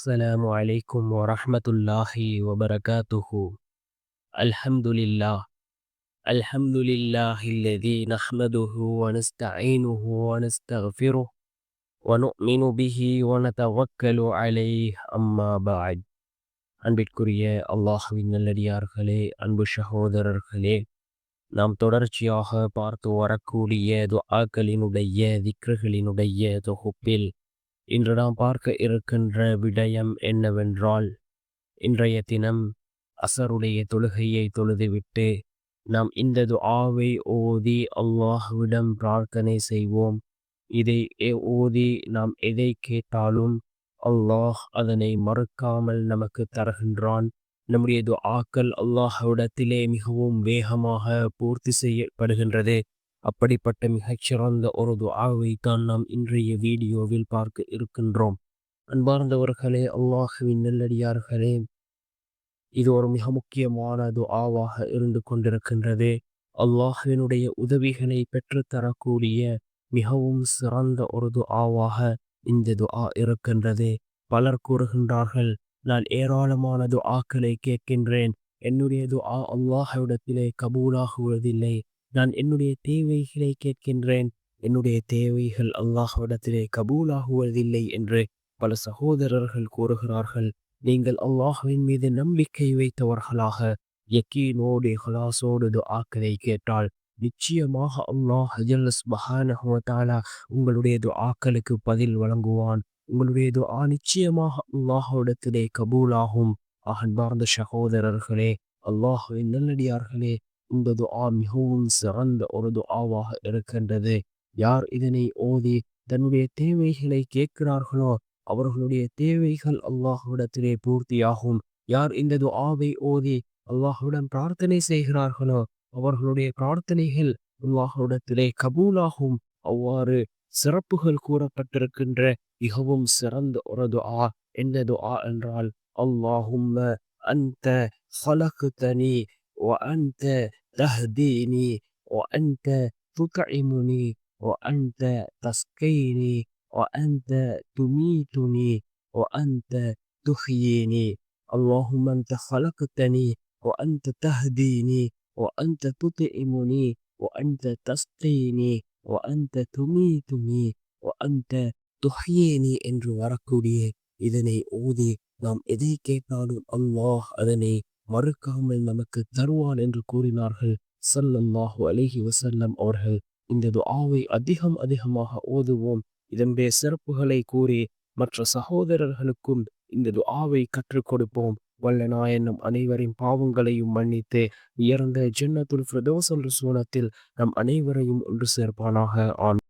السلام عليكم ورحمة الله وبركاته الحمد لله الحمد لله الذي نحمده ونستعينه ونستغفره ونؤمن به ونتوكل عليه أما بعد அன்பிற்குரிய அல்லாஹுவின் நல்லடியார்களே அன்பு சகோதரர்களே நாம் தொடர்ச்சியாக பார்த்து வரக்கூடிய துஆக்களினுடைய திக்ருகளினுடைய தொகுப்பில் இன்று நாம் பார்க்க இருக்கின்ற விடயம் என்னவென்றால் இன்றைய தினம் அசருடைய தொழுகையை தொழுதுவிட்டு நாம் இந்த துஆவை ஓதி அல்லாஹ்விடம் பிரார்த்தனை செய்வோம். இதை ஓதி நாம் எதை கேட்டாலும் அல்லாஹ் அதனை மறுக்காமல் நமக்கு தருகின்றான். நம்முடைய துஆக்கள் அல்லாஹ்விடத்திலே மிகவும் வேகமாக பூர்த்தி செய்யப்படுகின்றது. அப்படிப்பட்ட மிகச்சிறந்த ஒரு துஆவை தான் நாம் இன்றைய வீடியோவில் பார்க்க இருக்கின்றோம். அன்பார்ந்தவர்களே அல்லாஹுவின் நல்லடியார்களே இது ஒரு மிக முக்கியமான துஆவாக இருந்து கொண்டிருக்கின்றது. அல்லாஹுவினுடைய உதவிகளை பெற்றுத்தரக்கூடிய மிகவும் சிறந்த ஒரு துஆவாக இந்த துஆ இருக்கின்றது. பலர் கூறுகின்றார்கள் நான் ஏராளமான துஆக்களை கேட்கின்றேன். என்னுடைய துஆ அல்லாஹ்விடத்திலே கபூலாகுவதில்லை. நான் என்னுடைய தேவைகளை கேட்கின்றேன். என்னுடைய தேவைகள் அல்லாஹ்விடத்திலே கபூலாகுவதில்லை என்று பல சகோதரர்கள் கூறுகிறார்கள். நீங்கள் அல்லாஹுவின் மீது நம்பிக்கை வைத்தவர்களாக யக்கீனோடு ஹலாசோடு துஆக்களை கேட்டால் நிச்சயமாக அல்லாஹ் ஜல்லஸ்பஹானஹுவத்தாலா உங்களுடைய துஆக்களுக்கு பதில் வழங்குவான். உங்களுடைய துஆ நிச்சயமாக அல்லாஹ்விடத்திலே கபூலாகும். அகன்பார்ந்த சகோதரர்களே அல்லாஹுவின் நல்லடியார்களே இந்த துஆ மிகவும் சிறந்த ஒரு துஆவாக இருக்கின்றது யார் இதனை ஓதி தன்னுடைய தேவைகளை கேட்கிறார்களோ அவர்களுடைய தேவைகள் அல்லாஹ்விடத்திலே பூர்த்தியாகும் யார் இந்த துஆவை ஓதி அல்லாஹ்விடம் பிரார்த்தனை செய்கிறார்களோ அவர்களுடைய பிரார்த்தனைகள் அல்லாஹ்விடத்திலே கபூலாகும் அவ்வாறு சிறப்புகள் கூறப்பட்டிருக்கின்ற மிகவும் சிறந்த ஒரு துஆ என்ன துஆ என்றால் அல்லாஹும்ம அன்த خلقتني وأنت تهديني وأنت تطعمني وأنت تسقيني وأنت تميتني وأنت تحييني اللهم أنت خلقتني وأنت تهديني وأنت تطعمني وأنت تسقيني وأنت تميتني وأنت துஹியேனி என்று வரக்கூடிய இதனை ஊதி நாம் எதை கேட்டாலும் அல்லாஹ் அதனை மறுக்காமல் நமக்கு தருவான் என்று கூறினார்கள். சல்லல்லாஹு அலிஹி வசல்லம் அவர்கள் இந்த துஆவை அதிகம் அதிகமாக ஓதுவோம். இதன்பே சிறப்புகளை கூறி மற்ற சகோதரர்களுக்கும் இந்த துஆவை கற்றுக் கொடுப்போம். வல்ல நாயனும் அனைவரின் பாவங்களையும் மன்னித்து உயர்ந்த ஜென்னத்துல் ஃபிரதோஸ் சூனத்தில் நம் அனைவரையும் ஒன்று சேர்ப்பானாக. ஆன்